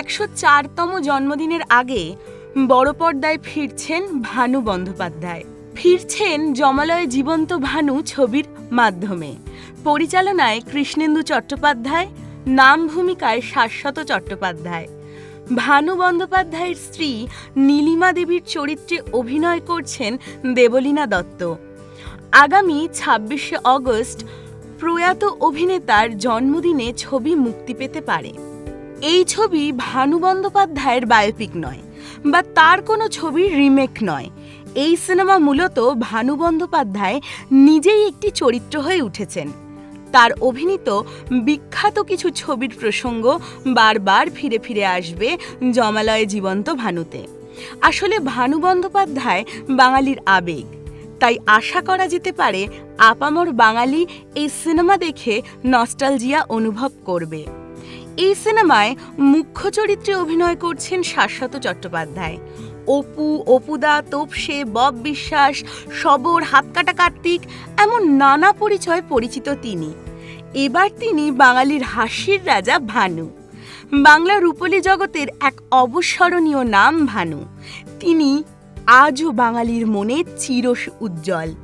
একশো চারতম জন্মদিনের আগে বড় পর্দায় ফিরছেন ভানু বন্দ্যোপাধ্যায়। ফিরছেন জমালয়ে জীবন্ত ভানু ছবির মাধ্যমে। পরিচালনায় কৃষ্ণেন্দু চট্টোপাধ্যায়, নাম ভূমিকায় শাশ্বত চট্টোপাধ্যায়। ভানু বন্দ্যোপাধ্যায়ের স্ত্রী নীলিমা দেবীর চরিত্রে অভিনয় করছেন দেবলীনা দত্ত। আগামী ছাব্বিশে অগস্ট প্রয়াত অভিনেতার জন্মদিনে ছবি মুক্তি পেতে পারে। এই ছবি ভানু বন্দ্যোপাধ্যায়ের বায়োপিক নয়, বা তার কোনো ছবির রিমেক নয়। এই সিনেমা মূলত ভানু বন্দ্যোপাধ্যায় নিজেই একটি চরিত্র হয়ে উঠেছেন। তার অভিনীত বিখ্যাত কিছু ছবির প্রসঙ্গ বারবার ফিরে ফিরে আসবে জমালয়ে জীবন্ত ভানুতে। আসলে ভানু বন্দ্যোপাধ্যায় বাঙালির আবেগ, তাই আশা করা যেতে পারে আপামর বাঙালি এই সিনেমা দেখে নস্টালজিয়া অনুভব করবে। এই সিনেমায় মুখ্য চরিত্রে অভিনয় করছেন শাশ্বত চট্টোপাধ্যায়। অপু, অপুদা, তোপসে, বব বিশ্বাস, সবর, হাতকাটা কার্তিক, এমন নানা পরিচয় পরিচিত তিনি। এবার তিনি বাঙালির হাসির রাজা ভানু। বাংলা রূপলী জগতের এক অবস্মরণীয় নাম ভানু। তিনি আজও বাঙালির মনে চির উজ্জ্বল।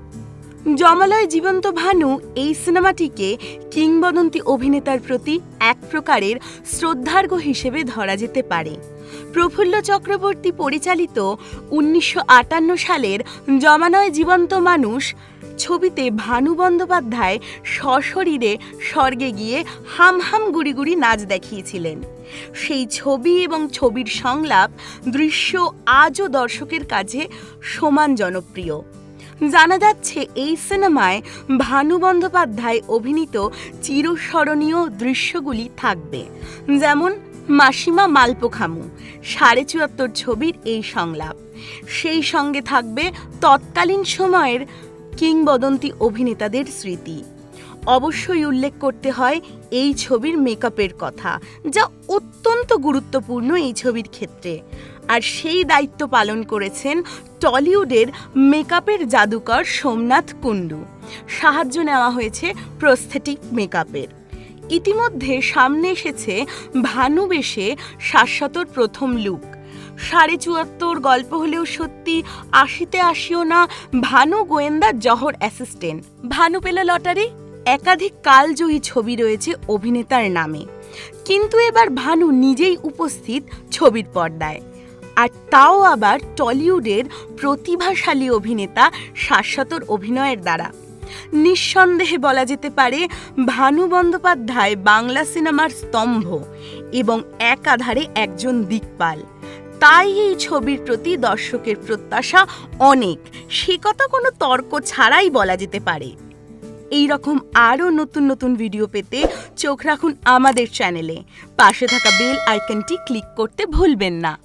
জমালয় জীবন্ত ভানু এই সিনেমাটিকে কিংবদন্তি অভিনেতার প্রতি এক প্রকারের শ্রদ্ধার্ঘ হিসেবে ধরা যেতে পারে। প্রফুল্ল চক্রবর্তী পরিচালিত উনিশশো আটান্ন সালের জমানয় জীবন্ত মানুষ ছবিতে ভানু বন্দ্যোপাধ্যায় সশরীরে স্বর্গে গিয়ে হাম হাম গুড়ি গুড়ি নাচ দেখিয়েছিলেন। সেই ছবি এবং ছবির সংলাপ দৃশ্য আজও দর্শকের কাছে সমান জনপ্রিয়। জানা যাচ্ছে এই সিনেমায় ভানু বন্দ্যোপাধ্যায় অভিনীত চিরস্মরণীয় দৃশ্যগুলি থাকবে। যেমন মাসিমা মালপোখামু, সাড়ে চুয়াত্তর ছবির এই সংলাপ। সেই সঙ্গে থাকবে তৎকালীন সময়ের কিংবদন্তি অভিনেতাদের স্মৃতি। অবশ্যই উল্লেখ করতে হয় এই ছবির মেকআপের কথা, যা অত্যন্ত গুরুত্বপূর্ণ এই ছবির ক্ষেত্রে। আর সেই দায়িত্ব পালন করেছেন টলিউডের মেকআপের জাদুকর সোমনাথ কুণ্ডু। সাহায্য নেওয়া হয়েছে প্রস্থেটিক মেকআপের। ইতিমধ্যে সামনে এসেছে ভানু বেশে শাশ্বতর প্রথম লুক। সাড়ে চুয়াত্তর গল্প হলেও সত্যি আশিতে আসিও না ভানু গোয়েন্দা জহর অ্যাসিস্ট্যান্ট। ভানু পেল লটারি? একাধিক কালজয়ী ছবি রয়েছে অভিনেতার নামে। কিন্তু এবার ভানু নিজেই উপস্থিত ছবির পর্দায়। আর তাও আবার টলিউডের প্রতিভাশালী অভিনেতা শাশ্বতর অভিনয়ের দ্বারা। নিঃসন্দেহে বলা যেতে পারে, ভানু বন্দ্যোপাধ্যায় বাংলা সিনেমার স্তম্ভ এবং একাধারে একজন দিকপাল। তাই এই ছবির প্রতি দর্শকের প্রত্যাশা অনেক। সে কথা কোনো তর্ক ছাড়াই বলা যেতে পারে। এই রকম আরও নতুন নতুন ভিডিও পেতে চোখ রাখুন আমাদের চ্যানেলে। পাশে থাকা বেল আইকনটি ক্লিক করতে ভুলবেন না।